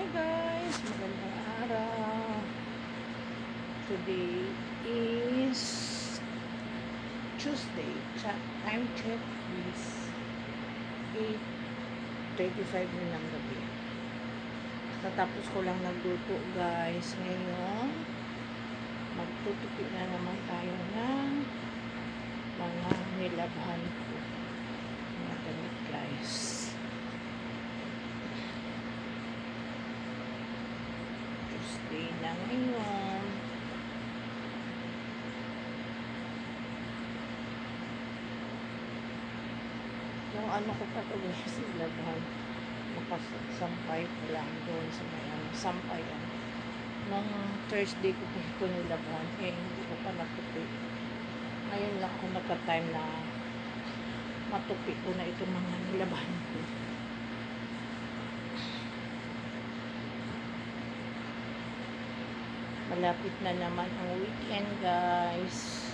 Hi guys, magandang araw. Today is Tuesday. Time check is 8.35 na ng gabi. Tatapos ko lang nagluto guys. Ngayon, magtutupi na naman tayo ng mga nilabhan ko. Mga damit guys. Tuesday na ngayon. Yung ano ko pa tuloy sa laban. Makasampay ko lang doon sa may ano, sampay ano. Nung Thursday ko pa ito nilaban, eh hindi ko pa natupi. Ngayon lang ako nagka-time na matupi ko na itong mga nilaban ko. Malapit na naman ang weekend, guys.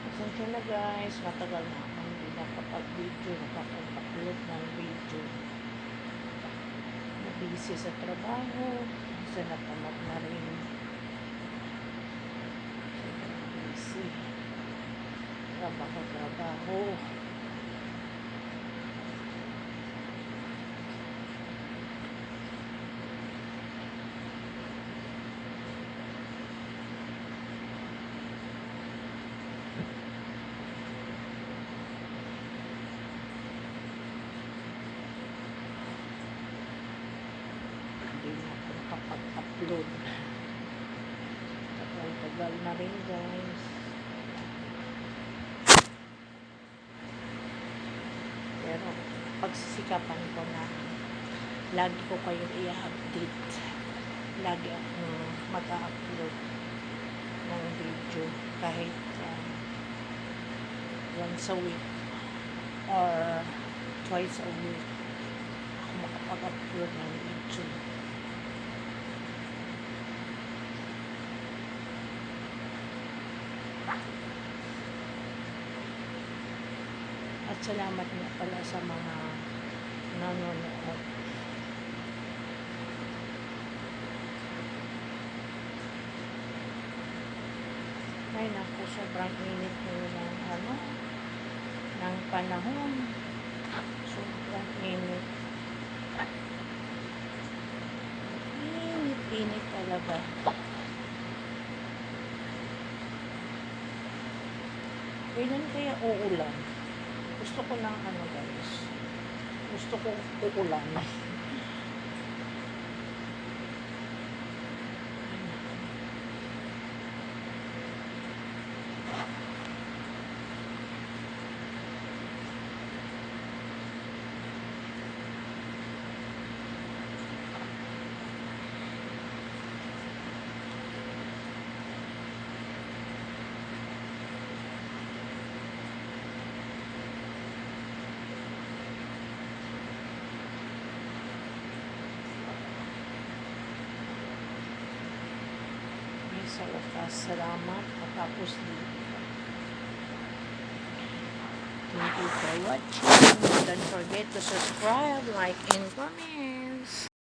Pasensya na guys, matagal na akong hindi nakapag-video, nakapag-upload ng video. Busy sa trabaho, sa natamad na rin. Sobrang busy. Trabaho, trabaho. Hindi na ako nakapag-upload. Tagal-tagal na rin guys. Pagsisikapan ko na lagi ko kayong i-update. Lagi akong mag-upload ng video kahit uh, once a week or twice a week ako makapag-upload ng video. At salamat nga pala sa mga nanonood. Ay naku, sobrang init ngayon ng ano, ng panahon. Sobrang init. Init, init talaga. Kailan kaya uulan? Gusto ko ng ano guys. Gusto ko uulan. Ay, sa wakas, salamat. Matapos dito. Thank you for watching. Don't forget to subscribe, like, and comment.